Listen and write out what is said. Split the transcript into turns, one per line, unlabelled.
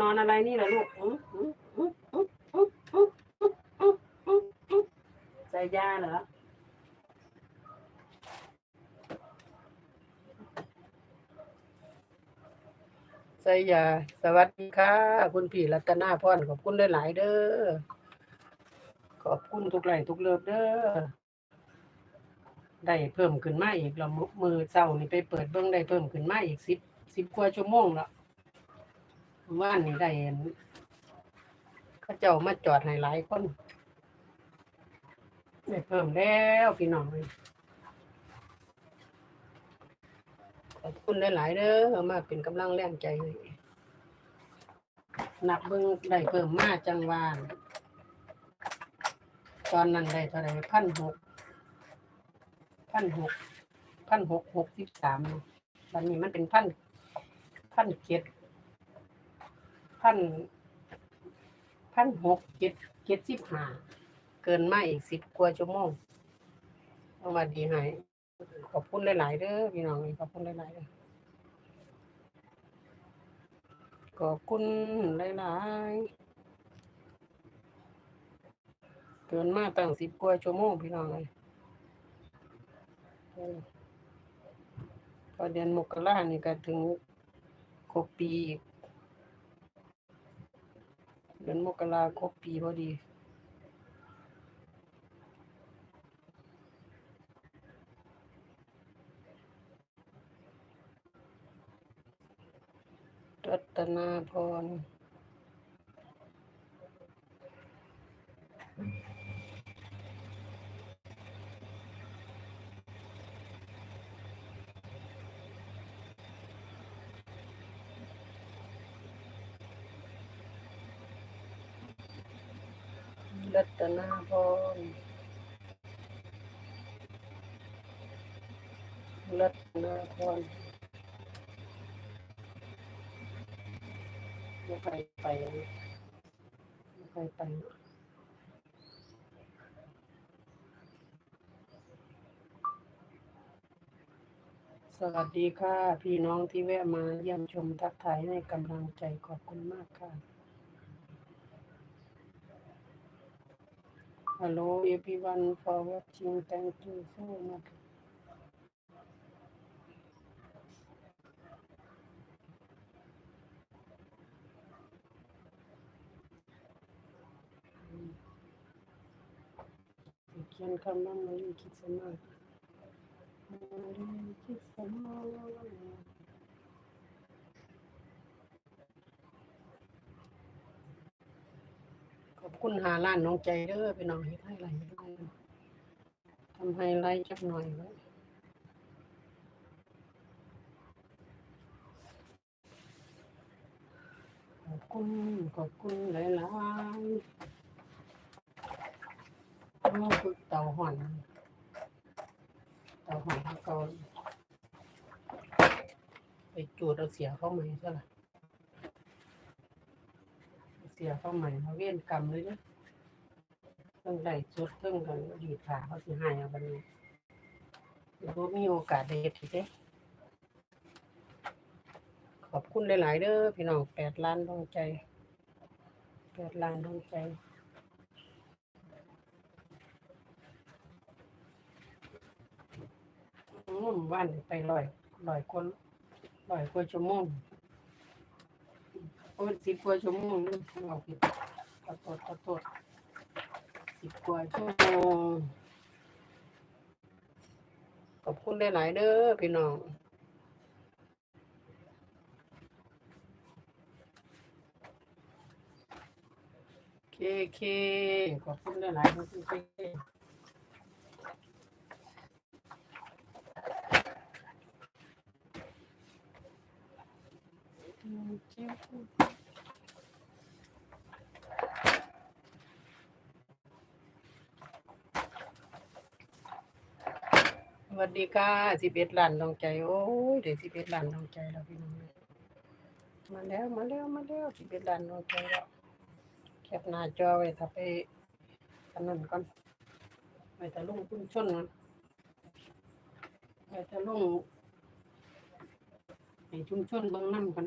นอนอะไรนี่ล่ะลูกใส่ยาเหรอใส่ยา สวัสดีค่ะ คุณพี่รัตนาพรขอบคุณหลายๆเด้อขอบคุณทุกไหลทุกเลิฟเด้อได้เพิ่มขึ้นมาอีกเรามือเจ้านี่ไปเปิดเบื้องได้เพิ่มขึ้นมาอีกสิบสิบกว่าชั่วโมงแล้ว ว่านนี่ได้เห็นเขาเจ้ามาจอดให้หลายคนได้เพิ่มแล้วพี่น้องเอ้ยขอบคุณหลายๆเด้อมาเป็นกำลังแรงใจให้นับเบิ่งได้เพิ่มมาจังหวานตอนนั้นได้เท่าไหร่พันหกพันหกพันหกหกสิบสามวันนี้มันเป็นพันพันเจ็ด พันพันหกเจ็ดเจ็ดสิบห้าเกินมาอีกสิบกว่าชั่วโมงเอามาดีให้ขอบคุณหลาย ๆเด้อพี่น้องขอบคุณหลายๆเด้อขอบคุณหลายๆเกินมาตั้งสิบกว่าชั่วโมงพี่น้องเลยพอเดือนมกรานี่ก็ถึงครบปีอีก ดือนมกราครบปีพอดี รัตนาพร รัตนาพรรัตนาพรไม่ไปไปไม่ไปไปสวัสดีค่ะ พี่น้องที่แวะมาเยี่ยมชมทักทายให้กำลังใจขอบคุณมากค่ะ hello everyone for watching. Thank you so much. Can come on, Maliki อบคุณหาล้านน้องใจเด้อพี่น้องเฮ็ดให้ไรให้ทำให้ไรจักหน่อยไว้ขอบคุณขอบคุณหลายๆนี่คือเตาห่อนเตาห่อนเก่าไปจูดเอาเสียเข้ามาใหม่ซะละเสียเข้าใหม่มาเวียนกรรมเลยเนะเพิ่งได้จุดเพิ่งกันดีดขาเขาสิหายเอาบันนี้เดี๋ยวมีโอกาสได้เฮ็ดอีเด้ขอบคุณหลาย ๆ เด้อพี่น้องแปดล้านดวงใจแปดล้านดวงใจอืมวันไปลอยลอยคนลอยกว่าชั่วโมง โอ้สิบกว่าชั่วโมงนี่เอาผิดขอโทษขอโทษสิบกว่าชั่วโมงขอบคุณหลายๆเด้อพี่น้องเคเคขอบคุณหลายๆขอ สวัสดีค่ะสิบเอ็ดล้านดวงใจ โอ้ยเดี๋ยวสิบเอ็ดล้านดวงใจแล้วพี่น้องมาแล้วมาแล้วมาแล้วสิบเอ็ดล้านดวงใจแล้วแคปหน้าจอไว้ถ้าไปถนนก่อนไว้ถ้าลงพุ่นชนนะไว้ถ้าลงให้ชุมชนเบิ่งน้ำกัน